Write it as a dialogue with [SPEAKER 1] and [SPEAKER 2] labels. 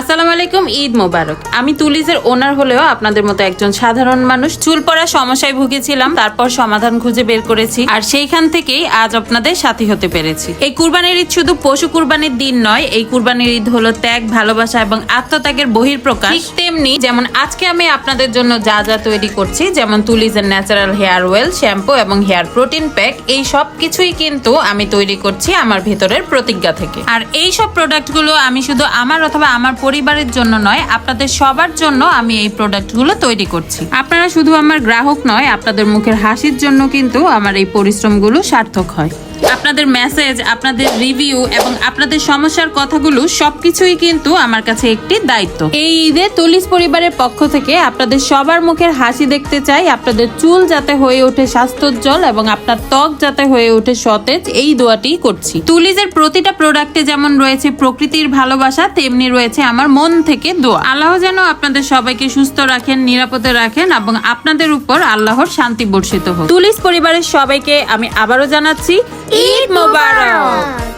[SPEAKER 1] আসসালামু আলাইকুম, ঈদ মোবারক। আমি তুলিজের ওনার হলেও আপনাদের মতো একজন সাধারণ মানুষ। চুল পড়া সমস্যায় ভুগেছিলাম, তারপর সমাধান খুঁজে বের করেছি, আর সেইখান থেকেই আজ আপনাদের সাথী হতে পেরেছি। এই কুরবানির ঈদ শুধু পশু কুরবানির দিন নয়, এই কুরবানির ঈদ হলো ত্যাগ, ভালোবাসা এবং আত্মত্যাগের বহির্প্রকাশ ঠিক তেমনি যেমন আজকে আমি আপনাদের জন্য যা যা তৈরি করছি, যেমন তুলিজের ন্যাচারাল হেয়ার ওয়েল শ্যাম্পু এবং হেয়ার প্রোটিন প্যাক এই সব কিছুই কিন্তু আমি তৈরি করছি আমার ভেতরের প্রতিজ্ঞা থেকে। আর এই সব প্রোডাক্টগুলো আমি শুধু আমার অথবা আমার পরিবারের জন্য নয়, আপনাদের সবার জন্য আমি এই প্রোডাক্টগুলো তৈরি করছি। আপনারা শুধু আমার গ্রাহক নয়, আপনাদের মুখের হাসির জন্য কিন্তু আমার এই পরিশ্রমগুলো সার্থক হয়। আপনাদের মেসেজ আপনাদের রিভিউ এবং আপনাদের সমস্যার কথাগুলো সবকিছুই কিন্তু আমার কাছে একটি দায়িত্ব। এই ঈদে তুলিস পরিবারের পক্ষ থেকে আপনাদের সবার মুখের হাসি দেখতে চাই, আপনাদের চুল যাতে হয়ে ওঠে স্বাস্থ্যোজ্জ্বল এবং আপনার ত্বক যাতে হয়ে ওঠে সতেজ, এই দোয়াটি করছি। তুলিজের প্রতিটা প্রোডাক্টে যেমন রয়েছে প্রকৃতির ভালোবাসা, তেমনি রয়েছে আমার মন থেকে দোয়া। আল্লাহ যেন আপনাদের সবাইকে সুস্থ রাখেন, নিরাপদে রাখেন এবং আপনাদের উপর আল্লাহর শান্তি বর্ষিত হোক। তুলিস পরিবারের সবাইকে আমি আবারও জানাচ্ছি ঈদ মোবারক